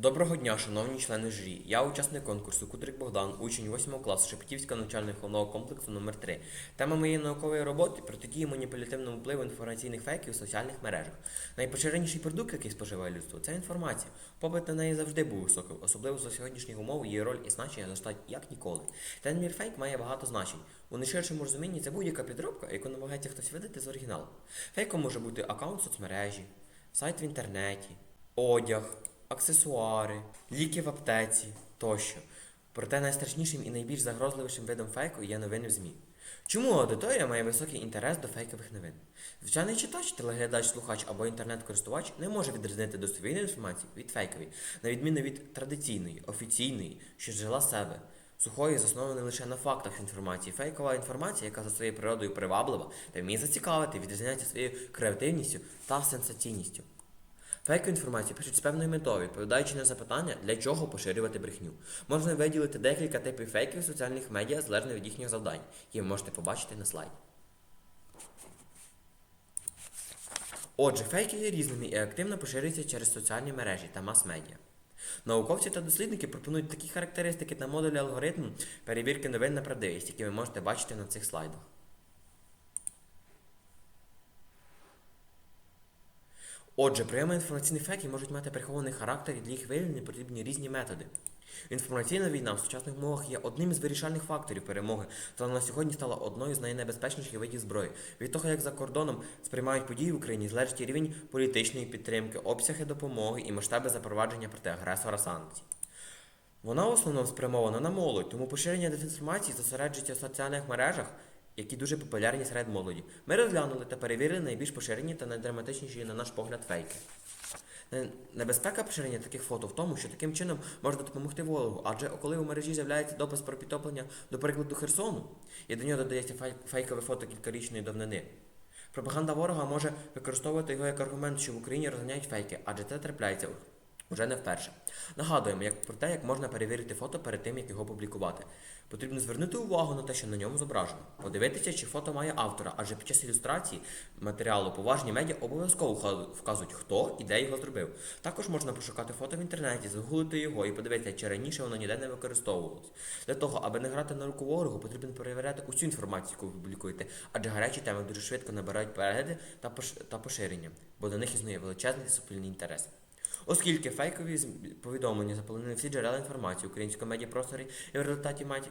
Доброго дня, шановні члени журі. Я учасник конкурсу Кудрик Богдан, учень 8 класу Шепетівського навчально-виховного комплексу номер 3 Тема моєї наукової роботи протидії маніпулятивному впливу інформаційних фейків у соціальних мережах. Найпоширеніший продукт, який споживає людство, це інформація. Попит на неї завжди був високим, особливо за сьогоднішніх умов її роль і значення зростають як ніколи. Термін фейк має багато значень. У найширшому розумінні це будь-яка підробка, яку намагається хтось видати з оригіналу. Фейком може бути аккаунт соцмережі, сайт в інтернеті, одяг, аксесуари, ліки в аптеці тощо. Проте найстрашнішим і найбільш загрозливішим видом фейку є новини в ЗМІ. Чому аудиторія має високий інтерес до фейкових новин? Звичайний читач, телеглядач, слухач або інтернет-користувач не може відрізнити достовірну інформацію від фейкової, на відміну від традиційної, офіційної, що жила себе. Сухої заснованої лише на фактах інформації. Фейкова інформація, яка за своєю природою приваблива та вміє зацікавити, відрізняється своєю креативністю та сенсаційністю. Фейкову інформацію пишуть з певною метою, відповідаючи на запитання, для чого поширювати брехню. Можна виділити декілька типів фейків в соціальних медіа залежно від їхніх завдань, які ви можете побачити на слайді. Отже, фейки є різними і активно поширюються через соціальні мережі та мас-медіа. Науковці та дослідники пропонують такі характеристики та модулі алгоритму перевірки новин на правдивість, які ви можете бачити на цих слайдах. Отже, прийоми інформаційних фейків можуть мати прихований характер і для їх виявлення потрібні різні методи. Інформаційна війна в сучасних умовах є одним із вирішальних факторів перемоги, та на сьогодні стала одною з найнебезпечніших видів зброї. Від того, як за кордоном сприймають події в Україні, залежить рівень політичної підтримки, обсяги допомоги і масштаби запровадження проти агресора санкцій. Вона в основному спрямована на молодь, тому поширення дезінформації зосереджується в соціальних мережах, які дуже популярні серед молоді. Ми розглянули та перевірили найбільш поширені та найдраматичніші, на наш погляд, фейки. Небезпека поширення таких фото в тому, що таким чином можна допомогти ворогу, адже коли у мережі з'являється допис про підтоплення, до прикладу, Херсону, і до нього додається фейкове фото кількарічної давнини. Пропаганда ворога може використовувати його як аргумент, що в Україні розганяють фейки, адже це трапляється вже не вперше. Нагадуємо як про те, як можна перевірити фото перед тим, як його публікувати. Потрібно звернути увагу на те, що на ньому зображено. Подивитися, чи фото має автора, адже під час ілюстрації матеріалу поважні медіа обов'язково вказують, хто і де його зробив. Також можна пошукати фото в інтернеті, загуглити його і подивитися, чи раніше воно ніде не використовувалось. Для того, аби не грати на руку ворогу, потрібно перевіряти усю інформацію, яку ви публікуєте, адже гарячі теми дуже швидко набирають перегляди та поширення, бо до них існує величезний суспільний інтерес. Оскільки фейкові повідомлення заполонили всі джерела інформації в українському медіапросторі і в результаті мають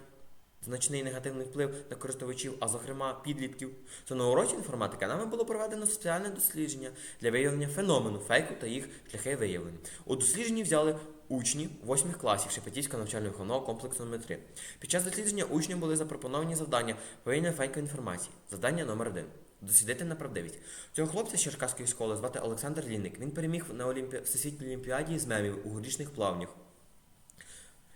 значний негативний вплив на користувачів, а зокрема підлітків, то на уроці інформатики нами було проведено спеціальне дослідження для виявлення феномену фейку та їх шляхи виявлення. У дослідженні взяли учні 8 класів Шепетівського навчально-виховного комплексу номер 3 Під час дослідження учням були запропоновані завдання виявлення фейкової інформації. Завдання номер 1 Дослідити на правдивість. Цього хлопця з Черкаської школи звати Олександр Лінник. Він переміг на Олімпі... Всесвітній олімпіаді з мемів у горішних плавнях.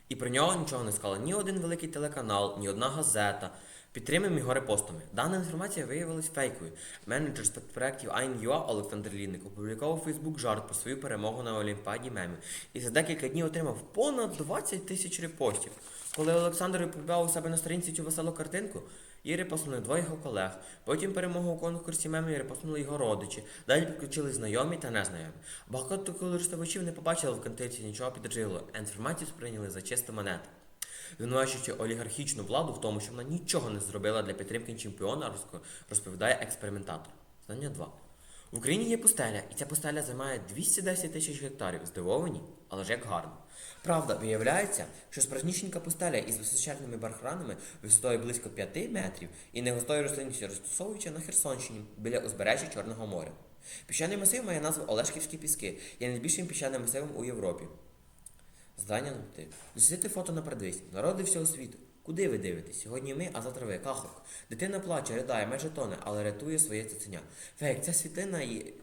І про нього нічого не сказали ні один великий телеканал, ні одна газета. Підтримуємо його репостами. Дана інформація виявилась фейкою. Менеджер спецпроєктів INUA Олександр Лінник опублікував у Фейсбук жарт про свою перемогу на Олімпіаді мемів і за декілька днів отримав понад 20 тисяч репостів. Коли Олександр опублікував у себе на сторінці цю веселу картинку, її репостнули двоє його колег. Потім перемогу у конкурсі мемів репостнули його родичі. Далі підключили знайомі та незнайомі. Багато користувачів не побачили в контенті нічого підозрілого, а інформацію сприйняли за чисту монету. Звинувачуючи олігархічну владу в тому, що вона нічого не зробила для підтримки чемпіона, розповідає експериментатор. Знання 2. В Україні є пустеля, і ця пустеля займає 210 тисяч гектарів. Здивовані, але ж як гарно. Правда, виявляється, що справжнісінька пустеля із височерними бархранами висотою близько 5 метрів і негустою рослинністю розташовується на Херсонщині біля узбережжя Чорного моря. Піщаний масив має назву Олешківські піски, є найбільшим піщаним масивом у Європі. Здання номер три. Дослідити фото на предвість. Народи всього світу. Куди ви дивитесь? Сьогодні ми, а завтра ви. Каховка. Дитина плаче, ридає, майже тоне, але рятує своє цуценя. Фейк, ця світлина і.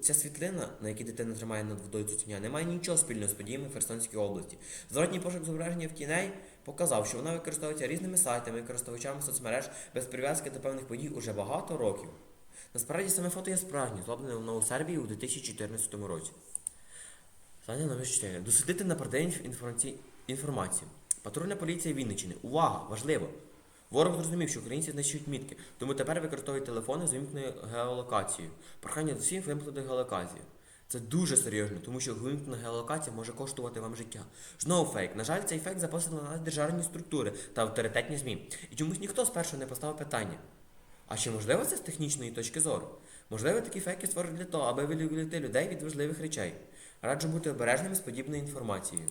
Ця світлина, на якій дитина тримає над водою цуценя, не має нічого спільного з подіями в Херсонській області. Зворотній пошук зображення в тіней показав, що вона використовується різними сайтами користувачами соцмереж без прив'язки до певних подій уже багато років. Насправді саме фото є справжнє, зроблене воно у Сербії у 2014 році. Питання номер 4. Дослідити на правдивість інформаці... Патрульна поліція Вінниччини. Увага! Важливо! Ворог зрозумів, що українці знищують мітки, тому тепер використовують телефони з вимкненою геолокацією. Прохання до всіх вимкнути геолокацію. Це дуже серйозно, тому що вимкнена геолокація може коштувати вам життя. Знову фейк. На жаль, цей фейк записано на державні структури та авторитетні ЗМІ. І чомусь ніхто спершу не поставив питання. А чи можливо це з технічної точки зору? Можливо, такі фейки створені для того, аби вилюбити людей від важливих речей. Раджу бути обережними з подібною інформацією.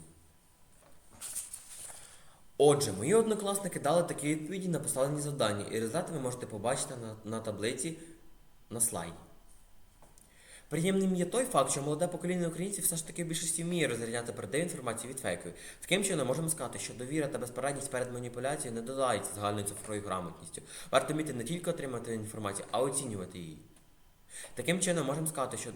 Отже, мої однокласники дали такі відповіді на поставлені завдання, і результати ви можете побачити на, на таблиці на слайді. Приємним є той факт, що молоде покоління українців все ж таки в більшості вміє розрізняти правдиву інформацію від фейкової. Таким чином можемо сказати, що довіра та безпорадність перед маніпуляцією не додається загальною цифровою грамотністю. Варто вміти не тільки отримати інформацію, а оцінювати її. Таким чином можемо сказати, що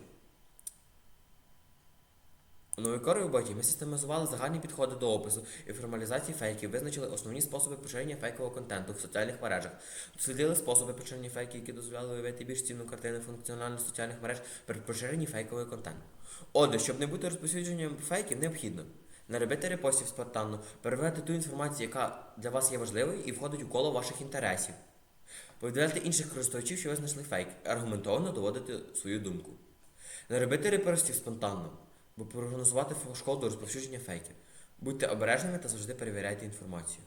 у новій роботі ми систематизували загальні підходи до опису і формалізації фейків, визначили основні способи поширення фейкового контенту в соціальних мережах, дослідили способи поширення фейків, які дозволяли уявити більш цінну картину функціональності соціальних мереж при поширенні фейкового контенту. Отже, щоб не бути розповсюдженням фейків, необхідно не робити репостів спонтанно, перевіряти ту інформацію, яка для вас є важливою і входить у коло ваших інтересів. Повідомляти інших користувачів, що ви знайшли фейк, аргументовано доводити свою думку. Не робити репостів спонтанно, бо прогнозувати шкоду розповсюдження фейків. Будьте обережними та завжди перевіряйте інформацію.